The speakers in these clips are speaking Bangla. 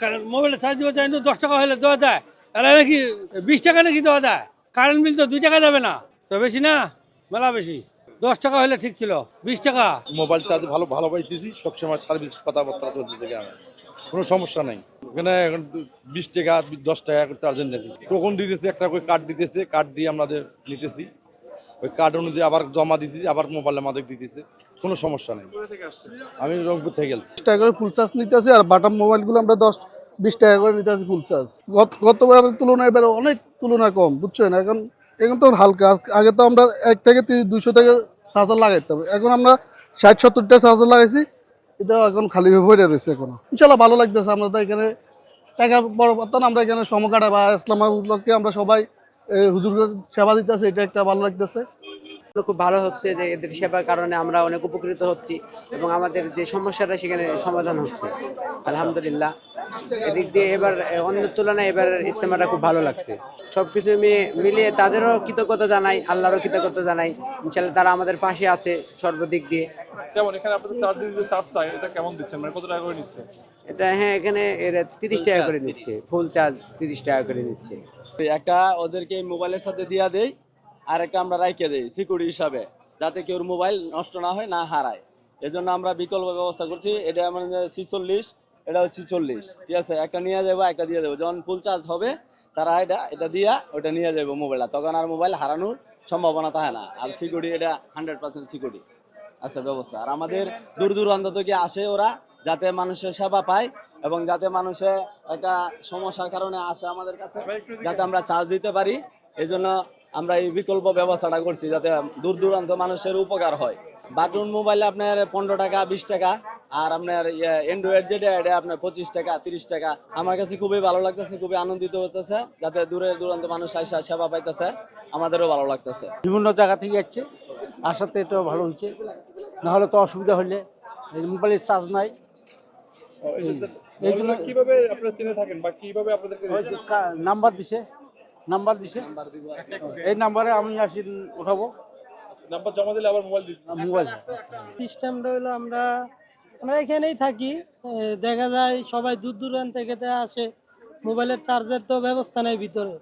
কারণ মোবাইলে চার্জ দিতে চাই দশ টাকা হলে দেওয়া যায়। তাহলে নাকি বিশ টাকা নাকি দেওয়া যায়? কারেন্ট বিল তো দুই টাকা যাবে না। তো বেশি না? মেলা বেশি। দশ টাকা হলে ঠিক ছিল। বিশ টাকা। মোবাইল চার্জ ভালো ভালো পাইতেছি। সবসময় সার্ভিস কথাবার্তা চলতেছে গ্রামে কোনো সমস্যা নাই। এখানে এখন বিশ টাকা, দশ টাকা চার্জ নিতেছি টোকন দিতেছে, একটা করে কার্ড দিতেছে। কার্ড দিয়ে আমাদের নিতেছি। ওই কার্ড অনুযায়ী আবার জমা দিতেছি, আবার মোবাইল আমাদের দিতেছে। কোনো সমস্যা নেই। আমি রংপুর থেকে গেছি দশ টাকা করে ফুল চার্জ নিতেছি আর বাটাম মোবাইলগুলো আমরা দশ বিশ টাকা করে নিতেছি ফুল চার্জ গতবারের তুলনায় এবার অনেক তুলনা কম বুঝছেন? এখন এখন তো হালকা আগে তো আমরা এক থেকে দুইশো থেকে চার্জার লাগাইতাম এখন আমরা ষাট সত্তরটা চার্জার লাগাইছি এটা এখন খালি হয়ে রয়েছে এখন। ইনশাল্লাহ ভালো লাগতেছে আমরা তো এখানে টাকা বড় বর্তমান আমরা এখানে সমকাটা বা ইসলামকে আমরা সবাই এ, হুজুরের সেবা দিতেছে এটা একটা ভালো লাগতেছে। তো খুব ভালো হচ্ছে যে এদের সেবার কারণে আমরা অনেক উপকৃত হচ্ছি এবং আমাদের যে সমস্যাটা সেখানে সমাধান হচ্ছে। আলহামদুলিল্লাহ। এদিক দিয়ে এবার এ, অন্যের তুলনায় এবার ইস্তেমাটা খুব ভালো লাগছে। সবকিছু মিলিয়ে মিলিয়ে তাদেরও কৃতজ্ঞতা জানাই আল্লাহরও কৃতজ্ঞতা জানাই। ইনশাল্লাহ তারা আমাদের পাশে আছে সর্বদিক দিয়ে। কেমন? এখানে আপনাদের চার্জ দিতে চার্জটা এটা কেমন দিচ্ছেন মানে কত টাকা করে নিচ্ছে? এটা হ্যাঁ এখানে এরা তিরিশ টাকা করে নিচ্ছে। ফুল চার্জ তিরিশ টাকা করে নিচ্ছে। একটা ওদেরকে মোবাইলের সাথে দিয়া দেই। আর একটা আমরা রাইখে দিই সিকিউরিটি হিসাবে, যাতে কেউ মোবাইল নষ্ট না হয়, না হারায়। এজন্য আমরা বিকল্প ব্যবস্থা করছি, এটা মানে ছিচল্লিশ, এটা হচ্ছে চল্লিশ ঠিক আছে? একটা নিয়ে যাব, একটা দিয়ে দেবো যখন ফুল চার্জ হবে, তারা এটা এটা দিয়া ওটা নিয়ে যাব মোবাইলটা তখন আর মোবাইল হারানোর সম্ভাবনা থাকে না। আর সিকিউরিটি এটা হান্ড্রেড পার্সেন্ট সিকিউরিটি আচ্ছা ব্যবস্থা। আর আমাদের দূর দূরান্ত থেকে আসে ওরা, যাতে মানুষের সেবা পায় এবং যাতে মানুষের একটা সমস্যার কারণে আসে আমাদের কাছে, যাতে আমরা চার্জ দিতে পারি। এই জন্য আমরা এই বিকল্প ব্যবস্থাটা করছি যাতে দূর দূরান্ত মানুষের উপকার হয়। বাটন মোবাইলে আপনার পনেরো টাকা বিশ টাকা আর আপনার অ্যান্ড্রয়েড যেটা এটা আপনার পঁচিশ টাকা তিরিশ টাকা। আমার কাছে খুবই ভালো লাগতেছে খুবই আনন্দিত হতেছে যাতে দূরের দূরান্ত মানুষ আইসা সেবা পাইতেছে। আমাদেরও ভালো লাগতেছে। বিভিন্ন জায়গা থেকে যাচ্ছে আসাতে এটাও ভালো হয়েছে। নাহলে তো অসুবিধা হলে এই মোবাইলের চার্জ নাই। এই জন্য কীভাবে আপনারা চিনে থাকেন বা কীভাবে কা- নাম্বার দিছে। নাম্বার দিছে? এই নাম্বারে আমি আসি উঠাবো। নাম্বার জমা দিলে আবার মোবাইল দিচ্ছে। মোবাইল সিস্টেমটা হলো আমরা আমরা এখানেই থাকি। দেখা যায় সবাই দূর দূরান্ত থেকে তো আসে মোবাইলের চার্জের তো ব্যবস্থা নেই ভিতরে।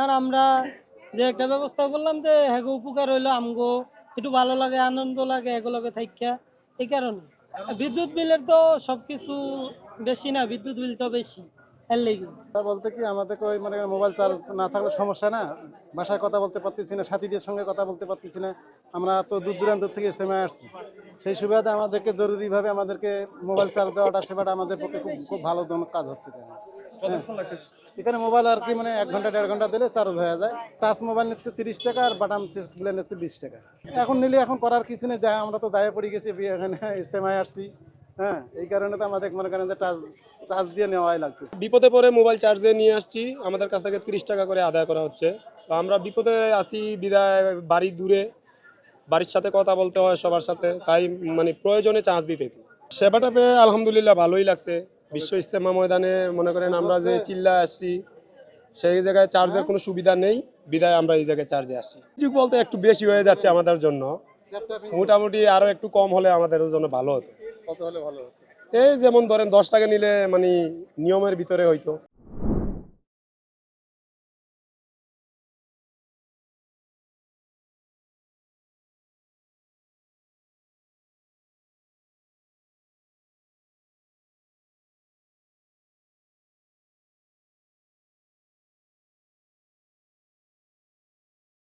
আর আমরা যে একটা ব্যবস্থা করলাম যে হ্যাঁ উপকার হইল আমগো একটু ভালো লাগে আনন্দ লাগে এগুলোকে থাইকা এই কারণে। বিদ্যুৎ বিলের তো সবকিছু বেশি না বিদ্যুৎ বিল তো বেশি। এর লেগে বলতে কি আমাদেরকে ওই মানে মোবাইল চার্জ না থাকলে সমস্যা না? বাসায় কথা বলতে পারতেছি না সাথীদের সঙ্গে কথা বলতে পারতেছি না। আমরা তো দূর দূরান্ত থেকে ইস্তেমায় আসছি। সেই সুবিধাতে আমাদেরকে জরুরিভাবে আমাদেরকে মোবাইল চার্জ দেওয়াটা সেবাটা আমাদের পক্ষে খুব খুব ভালো ধরনের কাজ হচ্ছে কতক্ষণ এখানে মোবাইল আর কি মানে এক ঘণ্টা দেড় ঘণ্টা দিলে চার্জ হয়ে যায়। টাচ মোবাইল নিচ্ছে তিরিশ টাকা আর বাটাম সেটগুলো নিচ্ছে বিশ টাকা। এখন নিলে এখন করার কিছু নেই যা আমরা তো দায়ে পড়ে গেছি এখানে ইস্তেমায় আসছি। হ্যাঁ এই কারণে তো আমাদের মনে করেন যে চার্জ দিয়ে নেওয়াই লাগতেছে। বিপদে পড়ে মোবাইল চার্জে নিয়ে আসছি। আমাদের কাছ থেকে তিরিশ টাকা করে আদায় করা হচ্ছে। তো আমরা বিপদে আসি বিদায় বাড়ি দূরে। বাড়ির সাথে কথা বলতে হয় সবার সাথে। তাই মানে প্রয়োজনে চার্জ দিতেছি। সেবাটা পেয়ে আলহামদুলিল্লাহ ভালোই লাগছে। বিশ্ব ইস্তেমা ময়দানে মনে করেন আমরা যে চিল্লা আসছি সেই জায়গায় চার্জের কোনো সুবিধা নেই। বিদায় আমরা এই জায়গায় চার্জে আসছি। যুগ বলতে একটু বেশি হয়ে যাচ্ছে আমাদের জন্য। মোটামুটি আরও একটু কম হলে আমাদের জন্য ভালো হতো। কত হলে ভালো এই যেমন ধরেন দশ টাকা নিলে মানে নিয়মের ভিতরে হইতো।